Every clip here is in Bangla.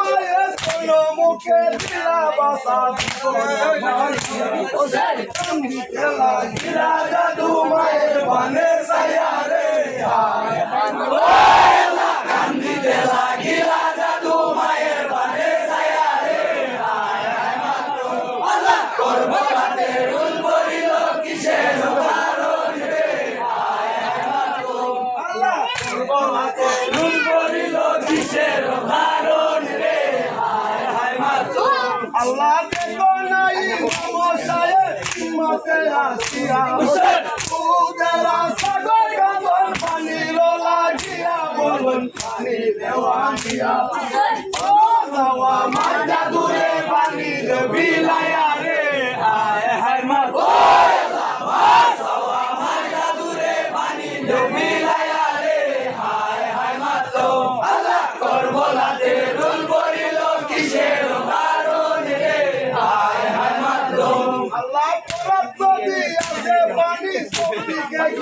মায়ের কোনো মুখে দিলা বাসা দিতে লাগিলা জাদু মায়ের বানে সায়া রে হায় কান্দিতে লাগিলা জাদু মায়ের বানে সায়া রে হায় আল্লাহ করব কাতে রুল করিল কিসের কারণ রে আল্লাহ করব কাতে রুল করিল কিসের কারণ রে হায় হায় মাতো আল্লাহ দেখো নাই মশায় মতে আসিয়া উদেরা সাগর পানি লাগিয়া বলুন পানি দেওয়া ও দূরে পানি দেবি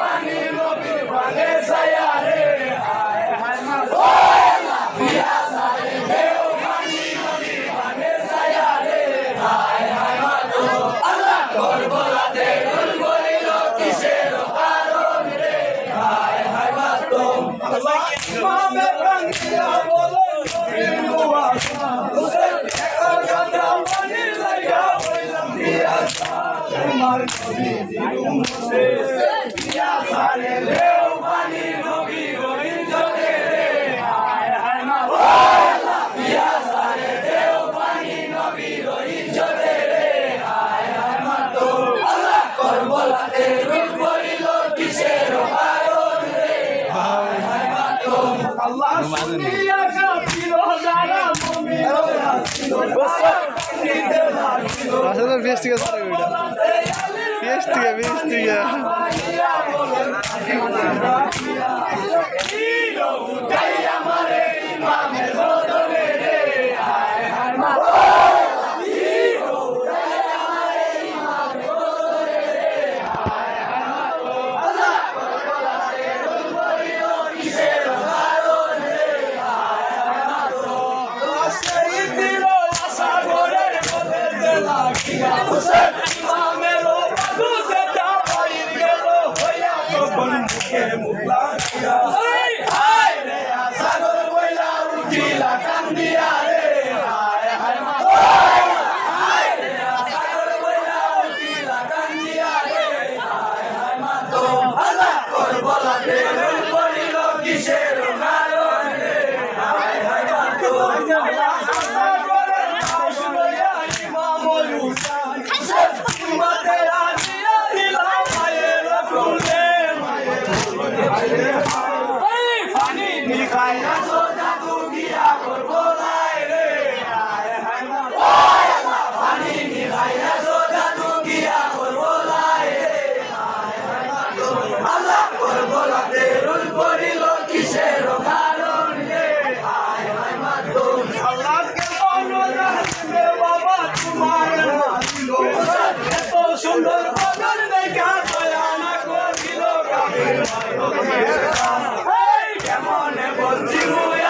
কাপি রবে মানে হুসেন আসা গলে লইয়া যায় মুখ কাবির রস করে রে হায় হায় মা ওই আসা গলে লইয়া যায় মুখ কাবির রস করে রে? হায় হায় মা তো আল্লাহ আসলে বেশ ঠিক আছে বেশ ঠিক আছে বেশ ঠিক আছে সেই দিল আশা ঘরের মধ্যে লাগিয়া ইমামের বাবু সেটা বাইর গেল হইয়া তো বন্ধুকে মুখ লাগিয়া হায় রে আশা ঘর বইলা উঠিলা কান্দিয়া রে হায় হায় মা হায় রে আশা ঘর বইলা উঠিলা কান্দিয়া রে হায় হায় মা তো আল্লাহ করব লাগে রুল করিল কিসের কারণ রে হায় হায় মা তো আশা ঘরের পাশ লইয়া ইমামুল হুসাইন উম্মতে আজিয়া দিলা মায়ের কুলে মায়ের এই পানি সোজা দুগিয়া করব লাই রে হায় হায় মা ওই আল্লাহ পানি নিখাই সোজা দুগিয়া করব লাই রে হায় হায় মা আল্লাহ করব লাতে রুল করিল কিসের কারণ রে হায় হায় মা আল্লাহকে অনুদান দে বাবা তোমার মানিল এত সুন্দর বদল দেখা দয়া না করিল কাফির এই কেমনে বলছি মুয়া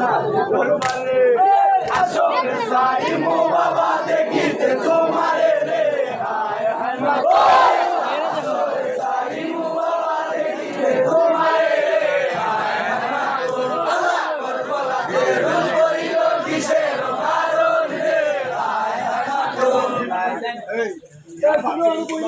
হায় মাতন আসরে সাইমু বাবা দেখিতে তোমারে রে হায় হায় মাতন করবলাতে